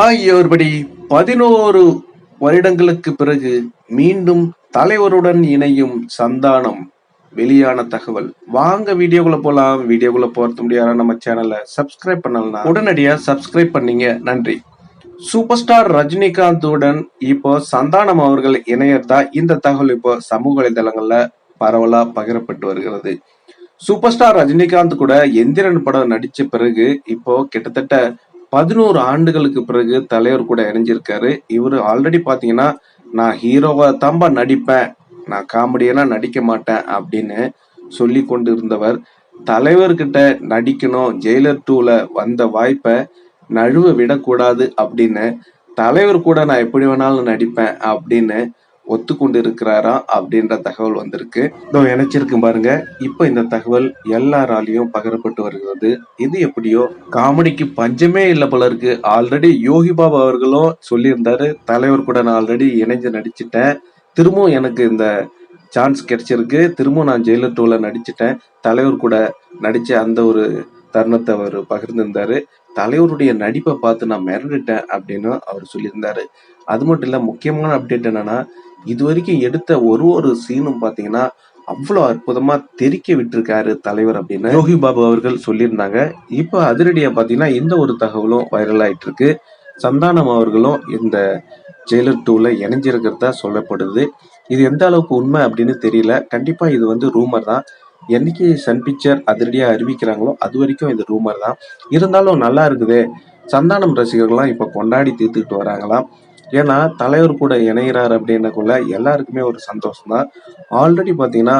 ஆகியோர்படி பதினோரு வருடங்களுக்கு பிறகு மீண்டும் தலைவருடன் இணையும் சந்தானம். வெளியான தகவல். வாங்க வீடியோக்குள்ள போலாம். வீடியோக்குள்ள போறது முடியாத? நம்ம சேனலை சப்ஸ்கிரைப் பண்ணலாம் உடனடியா சப்ஸ்கிரைப் பண்ணீங்க. நன்றி. சூப்பர் ஸ்டார் ரஜினிகாந்துடன் இப்போ சந்தானம் அவர்கள் இணையதா? இந்த தகவல் இப்போ சமூக வலைதளங்கள்ல பரவலா பகிரப்பட்டு வருகிறது. சூப்பர் ஸ்டார் ரஜினிகாந்த் கூட எந்திரன் படம் நடிச்ச பிறகு இப்போ கிட்டத்தட்ட பதினோரு ஆண்டுகளுக்கு பிறகு தலைவர் கூட இணைஞ்சிருக்காரு. இவர் ஆல்ரெடி பாத்தீங்கன்னா நான் ஹீரோவா தாம்பா நடிப்பேன் நான் காமெடியெல்லாம் நடிக்க மாட்டேன் அப்படின்னு சொல்லி கொண்டு இருந்தவர் தலைவர்கிட்ட நடிக்கணும் ஜெயிலர் டூல வந்த வாய்ப்பை நழுவ விடக்கூடாது அப்படின்னு தலைவர் கூட நான் எப்படி வேணாலும் நடிப்பேன் அப்படின்னு ஒத்துக்கொண்டு இருக்கிறாரா அப்படின்ற தகவல் வந்திருக்கு. இதோ இணைச்சிருக்கு பாருங்க. இப்போ இந்த தகவல் எல்லாராலையும் பகிரப்பட்டு வருகிறது. இது எப்படியோ காமெடிக்கு பஞ்சமே இல்லை போல இருக்கு. ஆல்ரெடி யோகி பாபா அவர்களும் சொல்லியிருந்தாரு. தலைவர் கூட நான் ஆல்ரெடி இணைஞ்சு நடிச்சிட்டேன். திரும்பவும் எனக்கு இந்த சான்ஸ் கிடைச்சிருக்கு. திரும்பவும் நான் ஜெயிலர் டூல நடிச்சிட்டேன். தலைவர் கூட நடிச்ச அந்த ஒரு தருணத்தை அவர் பகிர்ந்திருந்தாரு. தலைவருடைய நடிப்பை பார்த்து நான் மிரண்டுட்டேன் அப்படின்னு அவர் சொல்லியிருந்தாரு. அது மட்டும் இல்லை முக்கியமான அப்டேட் என்னன்னா இது வரைக்கும் எடுத்த ஒரு ஒரு சீனும் பாத்தீங்கன்னா அவ்வளோ அற்புதமா தெறிக்க விட்டுருக்காரு தலைவர் அப்படின்னு யோகி பாபு அவர்கள் சொல்லியிருந்தாங்க. இப்போ அதிரடியா பாத்தீங்கன்னா இந்த ஒரு தகவலும் வைரல் ஆயிட்டு இருக்கு சந்தானம் அவர்களும் இந்த ஜெயிலர் டூல இணைஞ்சிருக்கிறதா சொல்லப்படுது. இது எந்த அளவுக்கு உண்மை அப்படின்னு தெரியல. கண்டிப்பா இது வந்து ரூமர் தான். என்னைக்கு சன் பிக்சர் அதிரடியா அறிவிக்கிறாங்களோ அது வரைக்கும் இது ரூமர் தான். இருந்தாலும் நல்லா இருக்குதே. சந்தானம் ரசிகர்கள்லாம் இப்போ கொண்டாடி தீர்த்துக்கிட்டு வராங்களாம். ஏன்னா தலைவர் கூட இணைகிறார் அப்படின்னக்குள்ள எல்லாருக்குமே ஒரு சந்தோஷம் தான் ஆல்ரெடி பார்த்தீங்கன்னா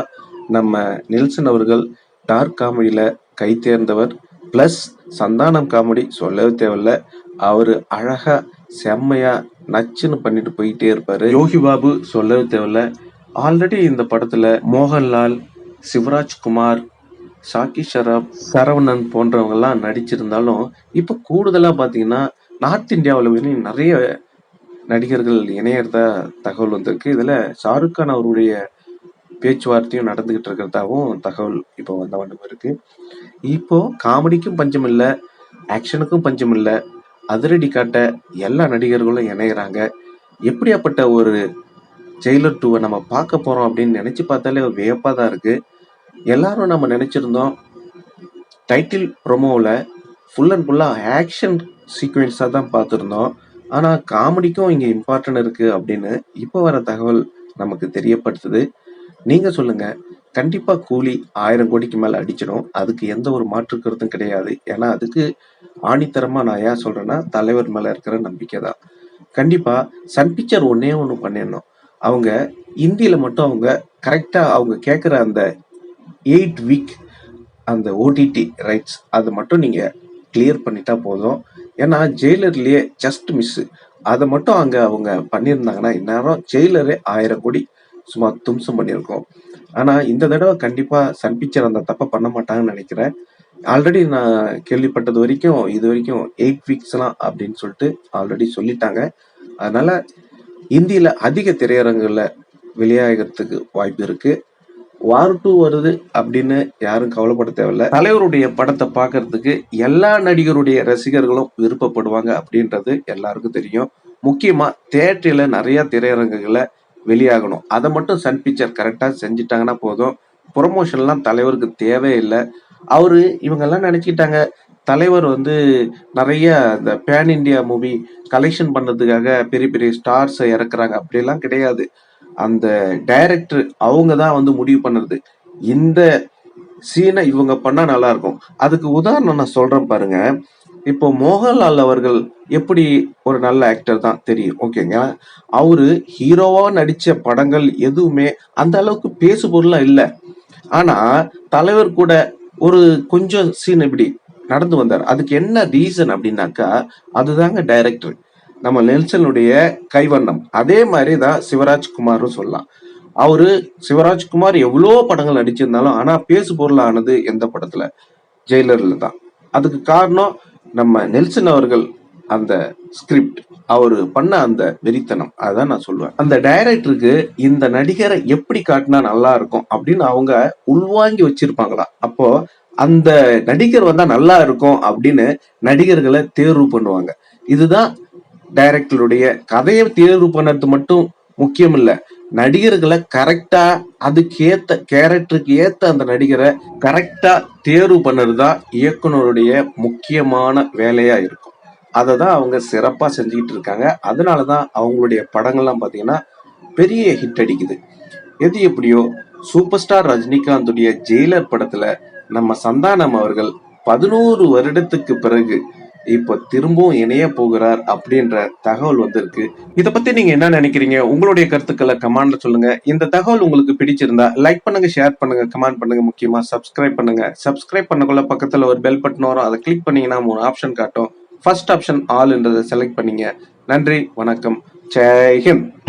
நம்ம நெல்சன் அவர்கள் டார்க் காமெடியில் கை தேர்ந்தவர். ப்ளஸ் சந்தானம் காமெடி சொல்லவே தேவையில்ல. அவர் அழகாக செம்மையாக நச்சுன்னு பண்ணிட்டு போயிட்டே இருப்பார். யோகி பாபு சொல்லவே தேவையில்ல. ஆல்ரெடி இந்த படத்தில் மோகன்லால் சிவராஜ்குமார் சாக்கி ஷராப் சரவணன் போன்றவங்கெல்லாம் நடிச்சிருந்தாலும் இப்போ கூடுதலாக பார்த்தீங்கன்னா நார்த் இந்தியாவில் வந்து நிறைய நடிகர்கள் இணையறதா தகவல் வந்திருக்கு. இதில் ஷாருக் கான் அவருடைய பேச்சுவார்த்தையும் நடந்துகிட்டு இருக்கிறதாவும் தகவல் இப்போ வந்த வண்ணம் இருக்கு. இப்போ காமெடிக்கும் பஞ்சம் இல்லை ஆக்ஷனுக்கும் பஞ்சம் இல்லை அதிரடி காட்ட எல்லா நடிகர்களும் இணையிறாங்க. எப்படியாப்பட்ட ஒரு ஜெயிலர் டூவை நம்ம பார்க்க போகிறோம் அப்படின்னு நினச்சி பார்த்தாலே வியப்பாக தான் இருக்குது எல்லாரும் நம்ம நினச்சிருந்தோம் டைட்டில் ப்ரொமோவில் ஃபுல் அண்ட் ஃபுல்லாக ஆக்ஷன் சீக்வென்ஸாக தான் பார்த்துருந்தோம். ஆனால் காமெடிக்கும் இங்கே இம்பார்ட்டன்ட் இருக்குது அப்படின்னு இப்போ வர தகவல் நமக்கு தெரியப்படுத்துது. நீங்கள் சொல்லுங்கள் கண்டிப்பாக கூலி ஆயிரம் கோடிக்கு மேலே அடிச்சிடும். அதுக்கு எந்த ஒரு மாற்று கருத்தும் கிடையாது. ஏன்னா அதுக்கு ஆணித்தரமாக நான் ஏன் சொல்கிறேன்னா தலைவர் மேலே இருக்கிற நம்பிக்கை தான். கண்டிப்பாக சன் பிக்சர் ஒன்றே ஒன்று பண்ணிடணும். அவங்க இந்தியில் மட்டும் அவங்க கரெக்டாக அவங்க கேட்குற அந்த எயிட் வீக் அந்த ஓடிடி ரைட்ஸ் அதை மட்டும் நீங்கள் கிளியர் பண்ணிட்டா போதும். ஏன்னா ஜெயிலர்லயே ஜஸ்ட் மிஸ் அதை மட்டும் அங்கே அவங்க பண்ணியிருந்தாங்கன்னா இந்நேரம் ஜெயிலரே ஆயிரம் கோடி சும்மா தும்சம் பண்ணியிருக்கோம். ஆனால் இந்த தடவை கண்டிப்பாக சன் பிக்சர் அந்த தப்பை பண்ண மாட்டாங்கன்னு நினைக்கிறேன். ஆல்ரெடி நான் கேள்விப்பட்டது வரைக்கும் இது வரைக்கும் எயிட் வீக்ஸ்லாம் அப்படின்னு சொல்லிட்டு ஆல்ரெடி சொல்லிட்டாங்க. அதனால இந்தியில அதிக திரையரங்குல வெளியாகிறதுக்கு வாய்ப்பு இருக்கு. வார் டூ வருது அப்படின்னு யாரும் கவலைப்பட தேவையில்ல. தலைவருடைய படத்தை பார்க்கறதுக்கு எல்லா நடிகருடைய ரசிகர்களும் விருப்பப்படுவாங்க அப்படின்றது எல்லாருக்கும் தெரியும். முக்கியமா தேட்டரில் நிறைய திரையரங்குகளை வெளியாகணும். அதை மட்டும் சன் பிக்சர் கரெக்டாக செஞ்சுட்டாங்கன்னா போதும். ப்ரொமோஷன்லாம் தலைவருக்கு தேவையில்லை. அவரு இவங்கெல்லாம் நினச்சிக்கிட்டாங்க தலைவர் வந்து நிறைய இந்த பேன் இண்டியா மூவி கலெக்ஷன் பண்ணதுக்காக பெரிய பெரிய ஸ்டார்ஸை இறக்குறாங்க. அப்படிலாம் கிடையாது. அந்த டைரக்டர் அவங்க தான் வந்து முடிவு பண்ணுறது இந்த சீனை இவங்க பண்ணால் நல்லா இருக்கும். அதுக்கு உதாரணம் நான் சொல்கிறேன் பாருங்க. இப்போ மோகன்லால் அவர்கள் எப்படி ஒரு நல்ல ஆக்டர் தான் தெரியும். ஓகேங்க அவரு ஹீரோவா நடிச்ச படங்கள் எதுவுமே அந்த அளவுக்கு பேசு பொருளாக இல்லை. ஆனா தலைவர் கூட ஒரு கொஞ்சம் சீன் இப்படி நடந்து வந்தார். அதுக்கு என்ன ரீசன் அப்படின்னாக்கா அதுதாங்க டைரக்டர் நம்ம நெல்சனுடைய கைவண்ணம். அதே மாதிரி தான் சிவராஜ்குமாரும் சொல்லலாம். அவரு சிவராஜ்குமார் எவ்வளோ படங்கள் நடிச்சிருந்தாலும் ஆனா பேசு பொருளானது எந்த படத்துல? ஜெயிலர்ல தான். அதுக்கு காரணம் நம்ம நெல்சன் அவர்கள் அந்த ஸ்கிரிப்ட் அவரு பண்ண அந்த வெறித்தனம். அதான் நான் சொல்லுவேன். அந்த டைரக்டருக்கு இந்த நடிகரை எப்படி காட்டினா நல்லா இருக்கும் அப்படின்னு அவங்க உள்வாங்கி வச்சிருப்பாங்களா? அப்போ அந்த நடிகர் வந்தா நல்லா இருக்கும் அப்படின்னு நடிகர்களை தேர்வு பண்ணுவாங்க. இதுதான் டைரக்டருடைய கதையை தேர்வு பண்ணது மட்டும் முக்கியம் இல்லை நடிகர்களை கரெக்டா அதுக்கேத்த கேரக்டருக்கு ஏத்த அந்த நடிகரை கரெக்டா தேர்வு பண்ணுறதுதான் இயக்குனருடைய முக்கியமான வேலையா இருக்கும். அதை தான் அவங்க சிறப்பா செஞ்சுக்கிட்டு இருக்காங்க. அதனால தான் அவங்களுடைய படங்கள்லாம் பார்த்தீங்கன்னா பெரிய ஹிட் அடிக்குது. எது எப்படியோ சூப்பர் ஸ்டார் ரஜினிகாந்துடைய ஜெயிலர் படத்துல நம்ம சந்தானம் அவர்கள் பதினோரு வருடத்துக்கு பிறகு இப்போ திரும்பவும் இணைய போகிறார் அப்படின்ற தகவல் வந்திருக்கு. இத பத்தி நீங்க என்ன நினைக்கிறீங்க? உங்களுடைய கருத்துக்களை கமெண்ட்ல சொல்லுங்க. இந்த தகவல் உங்களுக்கு பிடிச்சிருந்தா லைக் பண்ணுங்க ஷேர் பண்ணுங்க கமெண்ட் பண்ணுங்க. முக்கியமா சப்ஸ்கிரைப் பண்ணுங்க. சப்ஸ்கிரைப் பண்ணக்குள்ள பக்கத்துல ஒரு பெல் பட்டன் வரும். அதை கிளிக் பண்ணீங்கன்னா மூணு ஆப்ஷன் காட்டும். ஃபர்ஸ்ட் ஆப்ஷன் ஆல்ன்றதை செலக்ட் பண்ணீங்க. நன்றி வணக்கம். ஜெய்ஹிந்த்